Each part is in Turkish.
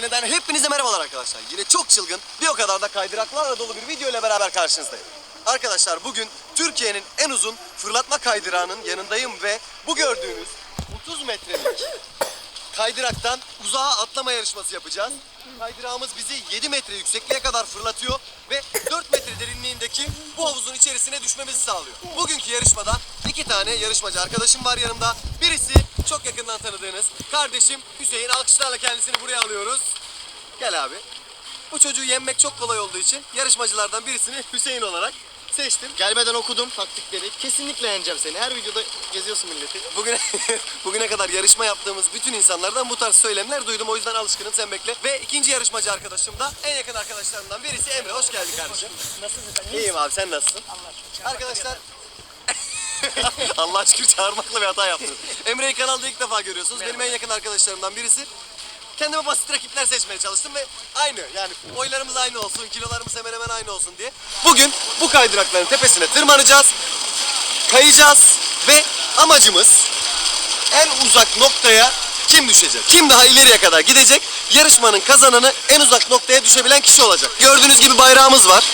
evinden hepinize merhabalar arkadaşlar. Yine çok çılgın, bir o kadar da kaydıraklarla dolu bir video ile beraber karşınızdayım. Arkadaşlar bugün Türkiye'nin en uzun fırlatma kaydırağının yanındayım ve bu gördüğünüz 30 metrelik kaydıraktan uzağa atlama yarışması yapacağız. Kaydırağımız bizi 7 metre yüksekliğe kadar fırlatıyor ve 4 metre derinliğindeki bu havuzun içerisine düşmemizi sağlıyor. Bugünkü yarışmada iki tane yarışmacı arkadaşım var yanımda. Birisi çok yakından tanıdığınız kardeşim Hüseyin. Alkışlarla kendisini buraya alıyoruz. Gel abi. Bu çocuğu yenmek çok kolay olduğu için yarışmacılardan birisini Hüseyin olarak seçtim. Gelmeden okudum taktikleri. Kesinlikle yeneceğim seni. Her videoda geziyorsun milleti. Bugüne bugüne kadar yarışma yaptığımız bütün insanlardan bu tarz söylemler duydum. O yüzden alışkınım sen bekle. Ve ikinci yarışmacı arkadaşım da en yakın arkadaşlarımdan birisi Emre. Hoş geldin kardeşim. Nasılsınız efendim? İyiyim abi sen nasılsın? Allah aşkına. Arkadaşlar Allah şükür çağırmakla bir hata yaptım. Emre'yi kanalda ilk defa görüyorsunuz. Benim en yakın arkadaşlarımdan birisi. Kendime basit rakipler seçmeye çalıştım ve aynı yani oylarımız aynı olsun, kilolarımız hemen hemen aynı olsun diye. Bugün bu kaydırakların tepesine tırmanacağız, kayacağız ve amacımız en uzak noktaya kim düşecek? Kim daha ileriye kadar gidecek? Yarışmanın kazananı en uzak noktaya düşebilen kişi olacak. Gördüğünüz gibi bayrağımız var.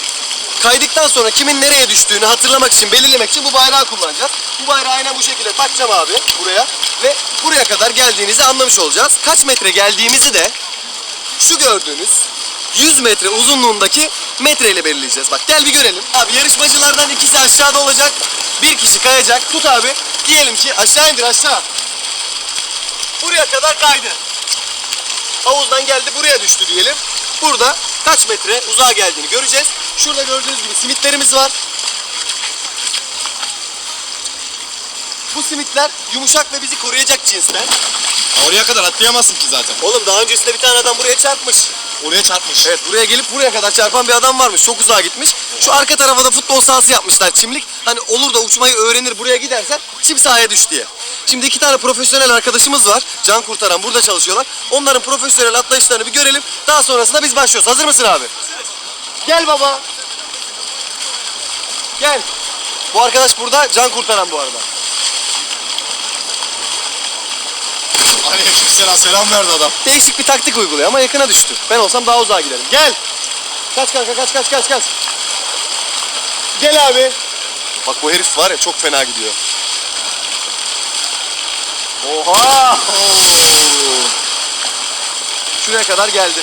Kaydıktan sonra kimin nereye düştüğünü hatırlamak için, belirlemek için bu bayrağı kullanacağız. Bu bayrağı aynen bu şekilde takacağım abi buraya ve buraya kadar geldiğinizi anlamış olacağız. Kaç metre geldiğimizi de şu gördüğünüz 100 metre uzunluğundaki metreyle belirleyeceğiz. Bak gel bir görelim. Abi yarışmacılardan ikisi aşağıda olacak. Bir kişi kayacak. Tut abi. Diyelim ki aşağı indir aşağı. Buraya kadar kaydı. Havuzdan geldi buraya düştü diyelim. Burada kaç metre uzağa geldiğini göreceğiz. Şurada gördüğünüz gibi simitlerimiz var. Bu simitler yumuşak ve bizi koruyacak cinsten. Oraya kadar atlayamazsın ki zaten. Oğlum daha öncesinde bir tane adam buraya çarpmış. Oraya çarpmış. Evet buraya gelip buraya kadar çarpan bir adam varmış. Çok uzağa gitmiş. Şu arka tarafa da futbol sahası yapmışlar çimlik. Hani olur da uçmayı öğrenir buraya gidersen çim sahaya düş diye. Şimdi iki tane profesyonel arkadaşımız var. Can kurtaran burada çalışıyorlar. Onların profesyonel atlayışlarını bir görelim. Daha sonrasında biz başlıyoruz. Hazır mısın abi? Gel baba. Gel. Bu arkadaş burada can kurtaran bu arada. Aleykümselam selam verdi adam. Değişik bir taktik uyguluyor ama yakına düştü. Ben olsam daha uzağa giderim. Gel. Kaç kanka kaç kaç kaç kaç. Gel abi. Bak bu herif var ya çok fena gidiyor. Oha. Şuraya kadar geldi.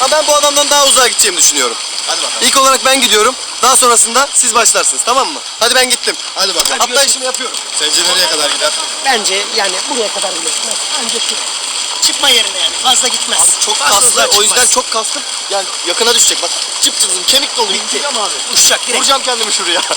Ha ben bu adamdan daha uzağa gideceğimi düşünüyorum. Hadi bakalım. İlk olarak ben gidiyorum. Daha sonrasında siz başlarsınız tamam mı? Hadi ben gittim. Hadi bakalım. Atlayışımı yapıyorum. Sence nereye kadar gider? Bence yani buraya kadar bile gitmez. Anca şu çıkma yerine yani fazla gitmez. Çok Fazla kaslı. O yüzden çok kastım. Yani yakına düşecek bak. Çıp çizim kemik dolu. Bitti. Abi. Uçacak direkt. Vuracağım kendimi şuraya.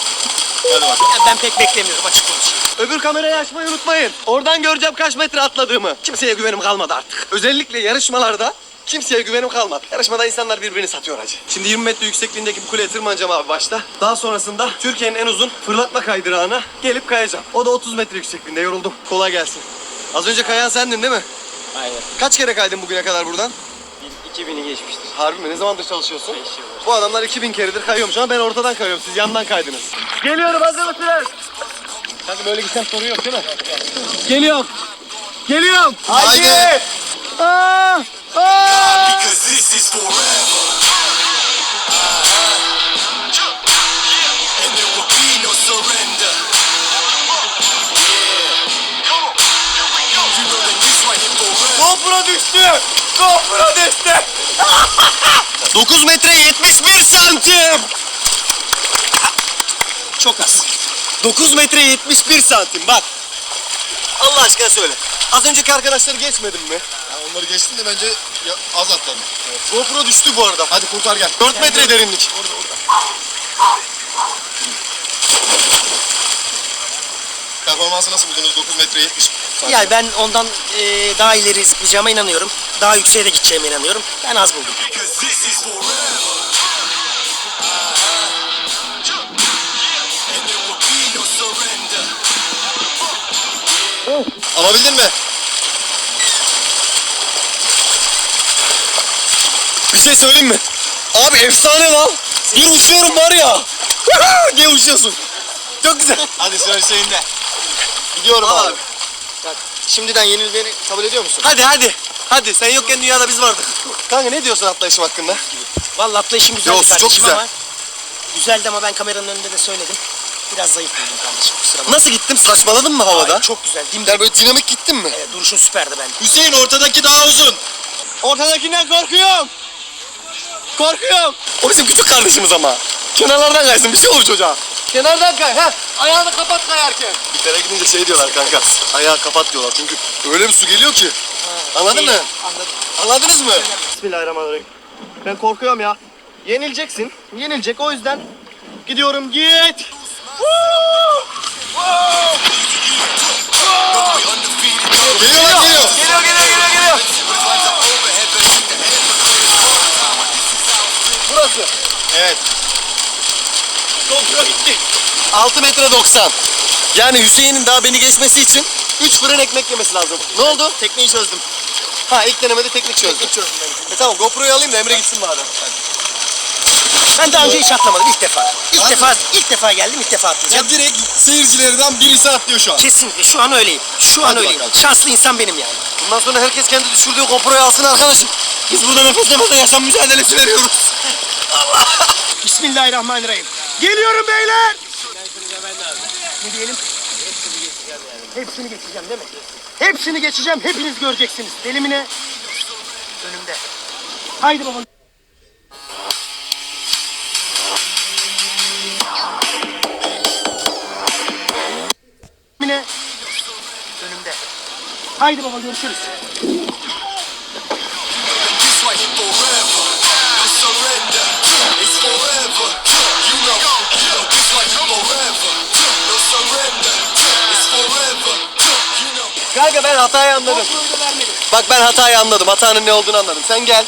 Hadi bakalım. Yani ben pek beklemiyorum açık konuşayım. Öbür kamerayı açmayı unutmayın. Oradan göreceğim kaç metre atladığımı. Kimseye güvenim kalmadı artık. Özellikle yarışmalarda kimseye güvenim kalmadı. Yarışmada insanlar birbirini satıyor hacı. Şimdi 20 metre yüksekliğindeki bu kuleye tırmanacağım abi başta. Daha sonrasında Türkiye'nin en uzun fırlatma kaydırağına gelip kayacağım. O da 30 metre yüksekliğinde yoruldum. Kolay gelsin. Az önce kayan sendin değil mi? Aynen. Kaç kere kaydın bugüne kadar buradan? 2000'i geçmiştir. Harbi mi? Ne zamandır çalışıyorsun? 5 yıldır. Bu adamlar 2000 keredir kayıyormuş ama ben ortadan kayıyorum. Siz yandan kaydınız. Geliyorum hazır mısınız? Kanka böyle gitsem sorun yok değil mi? Geliyorum. Geliyorum. Haydi. Aa! Aa! Düştü. GoPro düştü. 9 metre 71 santim. Çok az. 9 metre 71 santim bak. Allah aşkına söyle. Az önceki arkadaşları geçmedim mi? Ya onları geçtin de bence ya- az atladın. GoPro düştü bu arada. Hadi kurtar gel. 4 metre derinlik. Performansı nasıl buldunuz? 9 metre 70 santim. Yani ben ondan e, daha ileri zıplayacağıma inanıyorum. Daha yükseğe de gideceğime inanıyorum. Ben az buldum. Surrender. Alabildin mi? Bir şey söyleyeyim mi? Abi efsane lan. Bir uçuyorum var ya. diye uçuyorsun. Çok güzel. Hadi sıra Hüseyin'de. Gidiyorum abi. abi. Şimdiden yenildiğini kabul ediyor musun? Hadi hadi. Hadi sen yokken dünyada biz vardık. Kanka ne diyorsun atlayışım hakkında? Vallahi atlayışın güzeldi Yok, çok kardeşim güzel. ama güzeldi ama ben kameranın önünde de söyledim. Biraz zayıf buldum kardeşim kusura bakma. Nasıl gittim? Saçmaladın mı havada? Hayır, çok güzel. Dimdik. Yani böyle dinamik gittin mi? Evet, duruşun süperdi bence. Hüseyin ortadaki daha uzun. Ortadakinden korkuyorum. Korkuyorum. O bizim küçük kardeşimiz ama. Kenarlardan kaysın bir şey olur çocuğa. Kenardan kay. Ha. Ayağını kapat kayarken. Bir kere gidince şey diyorlar kanka. Ayağı kapat diyorlar çünkü öyle bir su geliyor ki. Anladın mı? Anladım. Anladınız mı? Bismillahirrahmanirrahim. Ben korkuyorum ya. Yenileceksin. Yenilecek o yüzden gidiyorum git. Geliyor lan geliyor. Geliyor geliyor geliyor geliyor. Burası. Evet. Gitti. 6 metre 90. Yani Hüseyin'in daha beni geçmesi için 3 fırın ekmek yemesi lazım. Ne oldu? Tekniği çözdüm. Ha ilk denemede teknik çözdüm. Teknik çözdüm. E tamam GoPro'yu alayım da Emre gitsin bari. Ben daha önce hiç atlamadım ilk defa. İlk defa ilk defa geldim ilk defa atlayacağım. direkt seyircilerden birisi atlıyor şu an. Kesinlikle şu an öyleyim. Şu an Hadi öyleyim. bakalım. Şanslı insan benim yani. Bundan sonra herkes kendi düşürdüğü GoPro'yu alsın arkadaşım. Biz burada nefes nefese yaşam mücadelesi veriyoruz. Bismillahirrahmanirrahim. Geliyorum beyler. Ne diyelim? Hepsini geçeceğim değil mi? Hepsini geçeceğim. Hepiniz göreceksiniz. Delimine önümde. Haydi baba. Delimine önümde. Haydi baba görüşürüz. Kanka ben hatayı anladım. Bak ben hatayı anladım. Hatanın ne olduğunu anladım. Sen gel.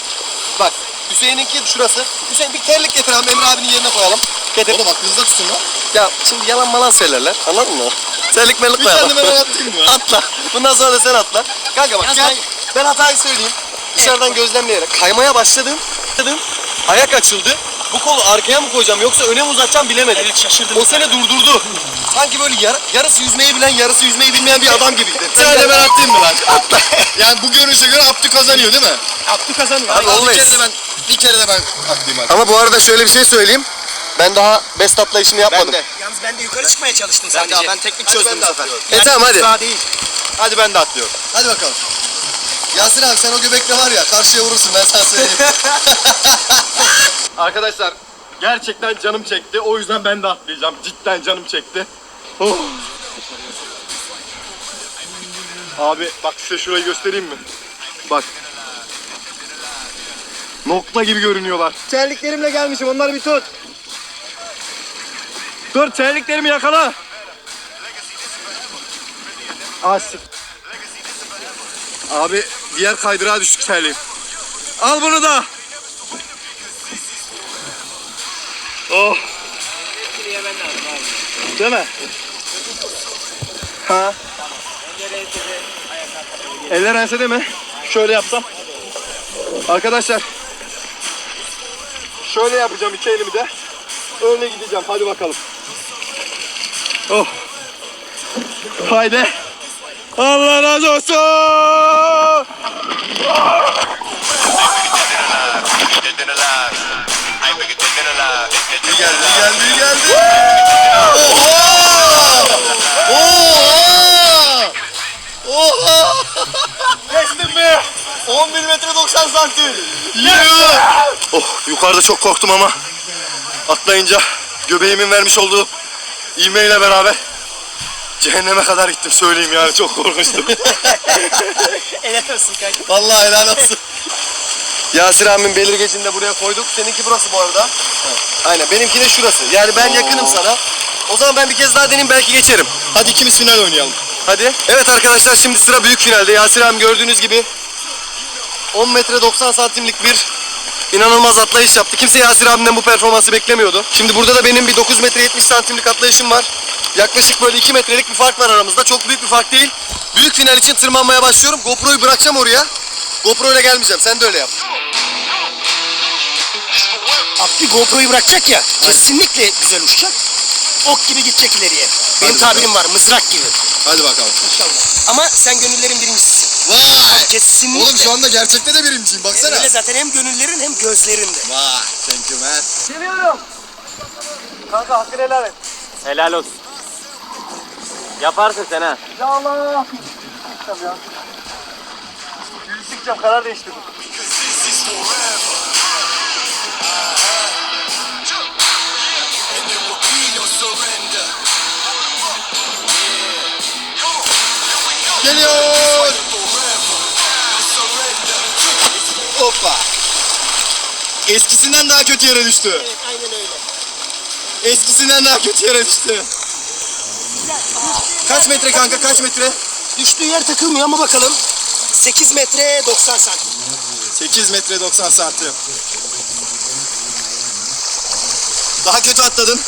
Bak Hüseyin'inki şurası. Hüseyin bir terlik getir abi Emre abinin yerine koyalım. Getir. Oğlum aklınızda tutun lan. Ya şimdi yalan malan söylerler. Anladın mı? Terlik melik koyalım. kendime ben atlayayım mı? Atla. Bundan sonra da sen atla. Kanka bak Yalnız gel. ben- Ben hatayı söyleyeyim. Dışarıdan gözlemleyerek. Kaymaya başladım. Başladım. Ayak açıldı. Bu kolu arkaya mı koyacağım yoksa öne mi uzatacağım bilemedim. Evet, şaşırdım. O seni durdurdu. Sanki böyle yar- yarısı yüzmeyi bilen, yarısı yüzmeyi bilmeyen bir adam gibiydi. Sadece ben atlayayım mı lan? Atla. Yani bu görünüşe göre Abdü kazanıyor değil mi? Abdü kazanıyor. Abi, Bir always. kere de ben, bir kere de ben atlayayım hadi. Ama bu arada şöyle bir şey söyleyeyim. Ben daha best atlayışımı yapmadım. Ben de. Yalnız ben de yukarı çıkmaya çalıştım Ben sadece. de ben teknik Hadi çözdüm ben bu de sefer. atlıyorum. E tamam hadi. Daha değil. Hadi ben de atlıyorum. Hadi bakalım. Yasin abi sen o göbekle var ya karşıya vurursun ben sana söyleyeyim. Arkadaşlar gerçekten canım çekti. O yüzden ben de atlayacağım. Cidden canım çekti. Oh. Abi bak size şurayı göstereyim mi? Bak. Nokta gibi görünüyorlar. Terliklerimle gelmişim. Onları bir tut. Dur terliklerimi yakala. Asik. Abi diğer kaydırağa düştük terliğim. Al bunu da. Oh. Değil mi? Ha? Eller ensede mi? Şöyle yapsam. Arkadaşlar. Şöyle yapacağım iki elimi de. Öyle gideceğim. Hadi bakalım. Oh. Haydi. Allah razı olsun. Dead geldi geldi geldi. Oha! Oha! Oha! Geçtim mi? 11 metre 90 santim. Yeah! Oh yukarıda çok korktum ama atlayınca göbeğimin vermiş olduğu ivmeyle beraber cehenneme kadar gittim söyleyeyim yani çok korkmuştum. Helal olsun kanka. Vallahi helal olsun. Yasir abimin belirgecini de buraya koyduk. Seninki burası bu arada. Aynen benimki de şurası. Yani ben yakınım sana. O zaman ben bir kez daha deneyim belki geçerim. Hadi ikimiz final oynayalım. Hadi. Evet arkadaşlar şimdi sıra büyük finalde. Yasir abim gördüğünüz gibi 10 metre 90 santimlik bir inanılmaz atlayış yaptı. Kimse Yasir abimden bu performansı beklemiyordu. Şimdi burada da benim bir 9 metre 70 santimlik atlayışım var. Yaklaşık böyle 2 metrelik bir fark var aramızda. Çok büyük bir fark değil. Büyük final için tırmanmaya başlıyorum. GoPro'yu bırakacağım oraya. GoPro ile gelmeyeceğim. Sen de öyle yap. Abdü GoPro'yu bırakacak ya. Kesinlikle güzel uçacak. Ok gibi gidecek ileriye. Benim Hadi tabirim var mızrak gibi. Hadi bakalım. İnşallah. Ama sen gönüllerin birincisisin. Vay. Kesinlikle. Oğlum şu anda gerçekte de birinciyim baksana. Öyle zaten hem gönüllerin hem gözlerinde. Vay. Thank you man. Geliyorum. Kanka hakkını helal et. Helal olsun. Yaparsın sen ha. Ya Allah. Çıkacağım ya. Çıkacağım karar değiştirdim. Geliyor. Hoppa. Eskisinden daha kötü yere düştü. Evet aynen öyle. Eskisinden daha kötü yere düştü. Kaç metre kanka kaç metre? Düştüğü yer takılmıyor ama bakalım. 8 metre 90 santim. 8 metre 90 santim. Daha kötü atladın.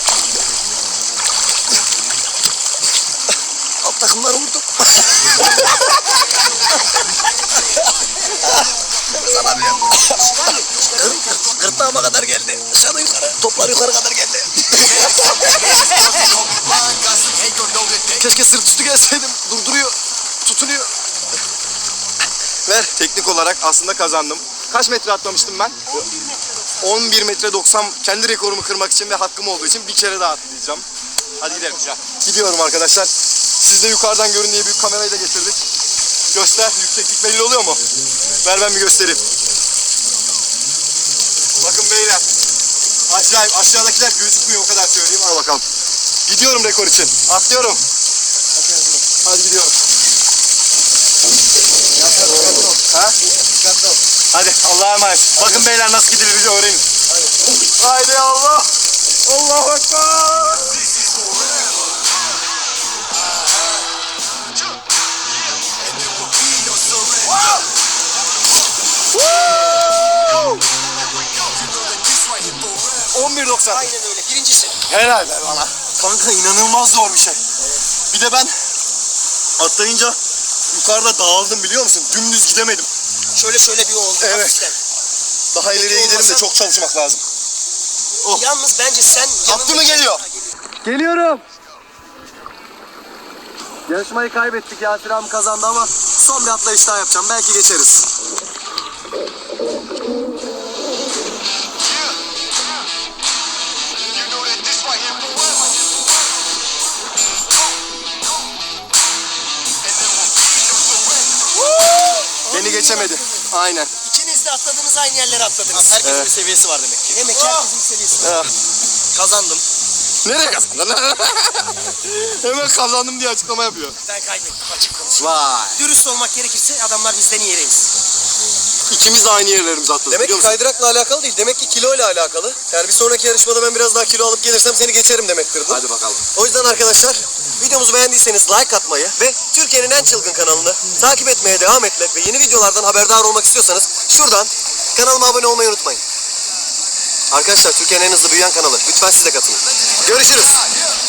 Gırtlağıma kadar geldi. Aşağıda yukarı. Toplar yukarı kadar geldi. Keşke sırt üstü gelseydim. Durduruyor. Tutunuyor. Ver. Teknik olarak aslında kazandım. Kaç metre atlamıştım ben? 11 metre 90 kendi rekorumu kırmak için ve hakkım olduğu için bir kere daha atlayacağım. Hadi gidelim. Gidiyorum arkadaşlar. Siz de yukarıdan görün diye büyük kamerayı da getirdik. Göster. Yükseklik belli oluyor mu? Ver ben bir göstereyim. Bakın beyler. Acayip. Aşağıdakiler gözükmüyor o kadar söyleyeyim. Al bakalım. Gidiyorum rekor için. Atlıyorum. Hadi gidiyorum. Ha? Hadi Allah'a emanet. Bakın beyler nasıl gidilir bizi öğrenin. Haydi Allah. Allahu Ekber. 11.90. Aynen öyle. Birincisi. Helal be bana. Kanka inanılmaz zor bir şey. Bir de ben atlayınca yukarıda dağıldım biliyor musun? Dümdüz gidemedim. Şöyle şöyle bir oldu. Evet. hafiften. Daha ileriye gidelim de olmasa- çok çalışmak lazım. Oh. Yalnız bence sen Abdü mü geliyor? Geliyorum. Yarışmayı kaybettik. Yasir abi kazandı ama son bir atlayış daha yapacağım. Belki geçeriz. Beni geçemedi. Aynen. İkiniz de atladınız aynı yerlere atladınız. Herkesin bir seviyesi var demek ki. Demek ki herkesin seviyesi var. Kazandım. Nereye kazandın? Hemen kazandım diye açıklama yapıyor. Ben kaybettim açık konuşayım. Vay. Dürüst olmak gerekirse adamlar bizden iyi reis. İkimiz de aynı yerlerimize atladık Demek biliyor ki musun? kaydırakla alakalı değil. Demek ki kilo ile alakalı. Yani bir sonraki yarışmada ben biraz daha kilo alıp gelirsem seni geçerim demektir bu. Hadi bakalım. O yüzden arkadaşlar videomuzu beğendiyseniz like atmayı ve Türkiye'nin en çılgın kanalını takip etmeye devam etmek ve yeni videolardan haberdar olmak istiyorsanız şuradan kanalıma abone olmayı unutmayın. Arkadaşlar Türkiye'nin en hızlı büyüyen kanalı. Lütfen siz de katılın. Görüşürüz.